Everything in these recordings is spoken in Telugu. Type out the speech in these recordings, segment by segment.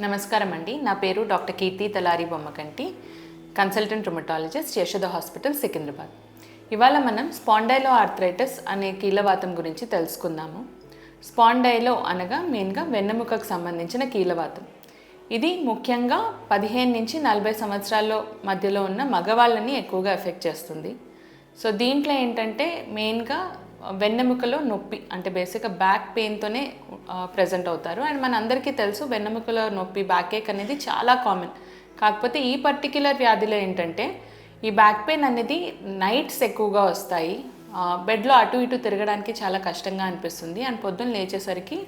నమస్కారం అండి నా పేరు doctor Keerthi Talari Bommakanti consultant rheumatologist Yashoda hospital Secunderabad. ఇవాళ మనం స్పాండైలో ఆర్థరైటిస్ అనే కీలవాతం గురించి తెలుసుకుందాము. స్పాండైలో అనగా మెయిన్గా వెన్నెముకకు సంబంధించిన కీలవాతం. ఇది ముఖ్యంగా పదిహేను నుంచి నలభై సంవత్సరాల్లో మధ్యలో ఉన్న మగవాళ్ళని ఎక్కువగా ఎఫెక్ట్ చేస్తుంది. సో దీంట్లో ఏంటంటే మెయిన్గా uh, వెన్నెముకలో నొప్పి అంటే బేసిక్గా బ్యాక్ పెయిన్తోనే ప్రజెంట్ అవుతారు. అండ్ మన అందరికీ తెలుసు వెన్నెముకలో నొప్పి బ్యాక్ ఏక్ అనేది చాలా కామన్ కాకపోతే ఈ పర్టిక్యులర్ వ్యాధిలో ఏంటంటే ఈ బ్యాక్ పెయిన్ అనేది నైట్స్ ఎక్కువగా వస్తాయి. Uh, బెడ్లో అటు ఇటు తిరగడానికి చాలా కష్టంగా అనిపిస్తుంది. అండ్ పొద్దున్న లేచేసరికి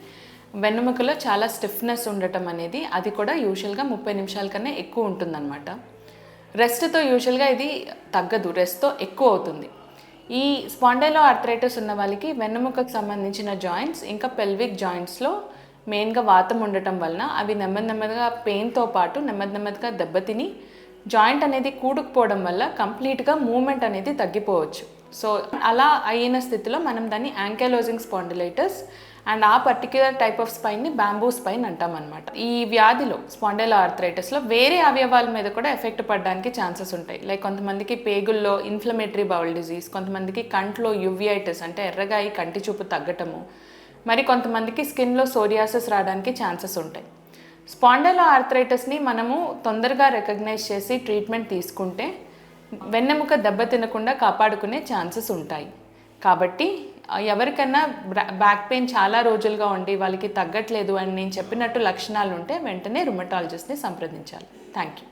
వెన్నెముకలో చాలా స్టిఫ్నెస్ ఉండటం అనేది అది కూడా యూజువల్గా ముప్పై నిమిషాల కన్నా ఎక్కువ ఉంటుందన్నమాట. రెస్ట్తో యూజువల్గా ఇది తగ్గదు రెస్ట్తో ఎక్కువ అవుతుంది. ఈ స్పాండైలో ఆర్థరైటిస్ ఉన్న వాళ్ళకి వెన్నెముకకు సంబంధించిన జాయింట్స్ ఇంకా పెల్విక్ జాయింట్స్లో మెయిన్గా వాతం ఉండటం వలన అవి నెమ్మది నెమ్మదిగా పెయిన్తో పాటు నెమ్మది నెమ్మదిగా దెబ్బతిని జాయింట్ అనేది కూడుకుపోవడం వల్ల కంప్లీట్గా మూమెంట్ అనేది తగ్గిపోవచ్చు. సో అలా అయిన స్థితిలో మనం దాన్ని యాంకెలోజింగ్ స్పాండిలైటిస్ అండ్ ఆ పర్టిక్యులర్ టైప్ ఆఫ్ స్పైన్ని బ్యాంబూ స్పైన్ అంటాం అనమాట ఈ వ్యాధిలో స్పాండైలో ఆర్థరైటిస్లో వేరే అవయవాల మీద కూడా ఎఫెక్ట్ పడడానికి ఛాన్సెస్ ఉంటాయి. లైక్ కొంతమందికి పేగుల్లో ఇన్ఫ్లమేటరీ బౌల్ డిజీజ్ కొంతమందికి కంట్లో యువిఐటిస్ అంటే ఎర్రగాయి కంటి చూపు తగ్గటము. మరి కొంతమందికి స్కిన్లో సోరియాసిస్ రావడానికి ఛాన్సెస్ ఉంటాయి. స్పాండైలో ఆర్థరైటిస్ని మనము తొందరగా రికగ్నైజ్ చేసి ట్రీట్మెంట్ తీసుకుంటే వెన్నెముక దెబ్బ తినకుండా కాపాడుకునే ఛాన్సెస్ ఉంటాయి. కాబట్టి ఎవరికైనా బ్యాక్ పెయిన్ చాలా రోజులుగా ఉండి వాళ్ళకి తగ్గట్లేదు అని నేను చెప్పినట్టు లక్షణాలు ఉంటే వెంటనే రుమటాలజిస్ట్ని సంప్రదించాలి. Thank you